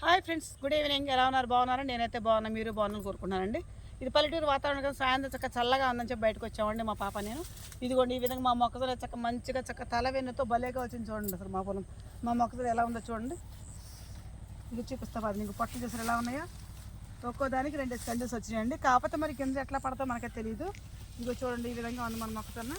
Hi friends good evening. ఎలా ఉన్నారు? బాగున్నారా? నేనైతే బాగున్నా మీరు బాగున్నాను కోరుకున్నానండి ఇది పల్లెటూరు వాతావరణం కదా సాయంత్రం చక్క చల్లగా ఉందని చెప్పి బయటకు వచ్చామండి మా పాప నేను. ఇదిగోండి ఈ విధంగా మా మొక్కతో చక్క మంచిగా చక్క తల వెన్నుతో భలేగా వచ్చింది చూడండి అసలు మా పొలం. మా మొక్కతో ఎలా ఉందో చూడండి. ఇది చూపిస్తా అది నీకు పొట్టలు చూసారు? ఎలా ఉన్నాయో? ఒక్కో దానికి రెండు కండీస్ వచ్చినాయండి. కాకపోతే మరి కింద ఎట్లా పడతాో మనకే తెలియదు ఇదిగో చూడండి ఈ విధంగా ఉంది మన మొక్కజొన్న.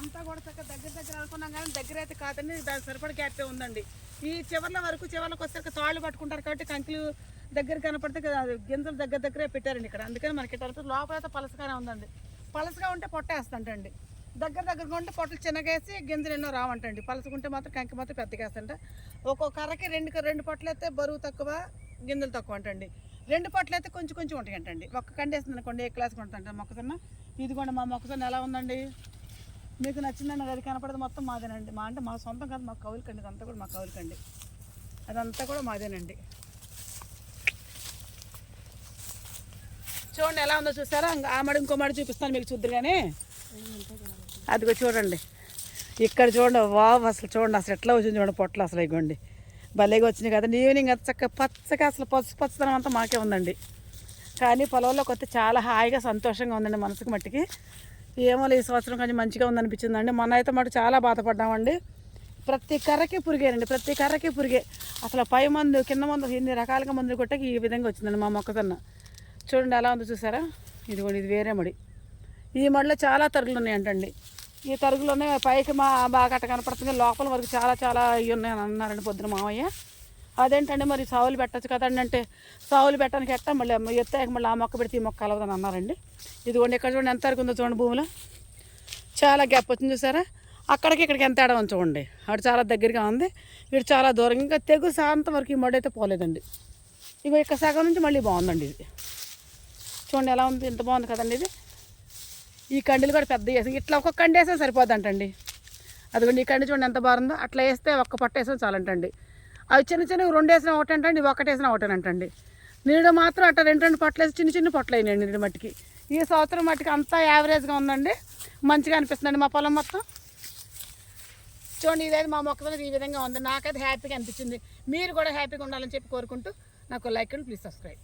అంతా కూడా చక్కగా దగ్గర దగ్గర అనుకున్నాం కానీ దగ్గర అయితే కాదండి దాని సరిపడ గ్యాపే ఉందండి. ఈ చివర్ల వరకు చివర్లకు వచ్చేసరికి తాళ్ళు పట్టుకుంటారు కాబట్టి కంకులు దగ్గర కనపడితే అది గింజలు దగ్గర దగ్గరే పెట్టారండి ఇక్కడ. అందుకని మనకి ఇట్లా లోపల అయితే పలసగానే ఉందండి. పలసగా ఉంటే పొట్టేస్తంటండి దగ్గర దగ్గరగా ఉంటే పొట్టలు చిన్నగా వేసి గింజలు ఎన్నో రావంటండి. పలసకుంటే మాత్రం కంకి మాత్రం పెద్దగేస్తంట. ఒక్కో కర్రకి రెండు రెండు పొట్టలు అయితే బరువు తక్కువ గింజలు తక్కువ అంటండి. రెండు పొట్టలు అయితే కొంచెం కొంచెం ఉంటాయి అంటండి ఒక్క కండేస్తుంది అనుకోండి ఏ క్లాస్కి ఉంటుంది మొక్కజొన్న? ఇదిగోండి మా మొక్కజొన్న ఎలా ఉందండి? మీకు నచ్చిందండి అది కనపడదు మొత్తం మాదేనండి. మా అంటే మా సొంతం కాదు మా కౌలుకండి. ఇదంతా కూడా మా కౌలుకండి. అదంతా కూడా మాదేనండి. చూడండి ఎలా ఉందో చూసారా? ఆ మడి ఇంకో మడి చూపిస్తాను మీకు చూద్దరు కానీ అదిగో చూడండి. ఇక్కడ చూడండి వావ్ అసలు చూడండి అసలు ఎట్లా వచ్చింది చూడండి పొట్టలు అసలు ఇగోండి. భలేగా వచ్చినాయి కదండి ఈవినింగ్ అంత చక్క పచ్చగా అసలు పచ్చ పచ్చదనం అంతా మాకే ఉందండి. కానీ పొలంలోకి వస్తే చాలా హాయిగా సంతోషంగా ఉందండి మనసుకు మట్టికి. ఏమో ఈ సంవత్సరం కొంచెం మంచిగా ఉందనిపించిందండి మొన్న అయితే మటు చాలా బాధపడ్డామండి. ప్రతి కర్రకి పురిగేనండి ప్రతి కర్రకి పురిగే. అసలు పై మందు కింద మందు ఇన్ని రకాలుగా మందులు కొట్టకి ఈ విధంగా వచ్చిందండి మా మొక్కజొన్న చూడండి ఎలా ఉందో చూసారా? ఇదిగోండి ఇది వేరే మడి. ఈ మడిలో చాలా తరుగులు ఉన్నాయంటండి. ఈ తరుగులోనే పైకి మా బాగా అట్ట కనపడుతుంది లోపల వరకు చాలా చాలా ఇవి ఉన్నాయని అన్నారండి పొద్దున మామయ్య అదేంటండి మరి సావులు పెట్టచ్చు కదండి అంటే సావులు పెట్టడానికి ఎట్టా మళ్ళీ ఎత్తాక మళ్ళీ ఆ మొక్క పెడితే ఈ మొక్క కలవదని అన్నారండి. ఇదిగోండి ఇక్కడ చూడండి ఎంత వరకు ఉందో చూడండి భూమిలో. చాలా గ్యాప్ వచ్చింది చూసారా? అక్కడికి ఇక్కడికి ఎంత తేడా ఉంది చూడండి. అటు చాలా దగ్గరగా ఉంది. ఇటు చాలా దూరం ఇంకా తెగు శాంతం వరకు ఈ మడి అయితే పోలేదండి. ఇక ఇక్కడ సగం నుంచి మళ్ళీ బాగుందండి ఇది. చూడండి ఎలా ఉంది ఎంత బాగుంది కదండి ఇది. ఈ కండీలు కూడా పెద్ద వేసి ఇట్లా ఒక్కొక్క కండి వేస్తే సరిపోద్దంటండి. అదిగోండి ఈ కండి చూడండి ఎంత బాగుందో. అట్లా వేస్తే ఒక్క పట్ట వేస్తే చాలంటండి. అవి చిన్న చిన్నవి రెండు వేసిన ఒకటంటండి ఇవి ఒకటి వేసిన నీడు మాత్రం అట్ట రెండు రెండు పొట్లేసి చిన్న చిన్న పొట్లు అయినాయండి నీడు మట్టికి. ఈ సంవత్సరం మట్టికి అంతా యావరేజ్గా ఉందండి. మంచిగా అనిపిస్తుందండి మా పొలం మొత్తం. చూడండి ఇదైతే మా మొక్కలు ఈ విధంగా ఉంది. నాకైతే హ్యాపీగా అనిపించింది. మీరు కూడా హ్యాపీగా ఉండాలని చెప్పి కోరుకుంటూ నాకు లైక్ అండ్ ప్లీజ్ సబ్స్క్రైబ్.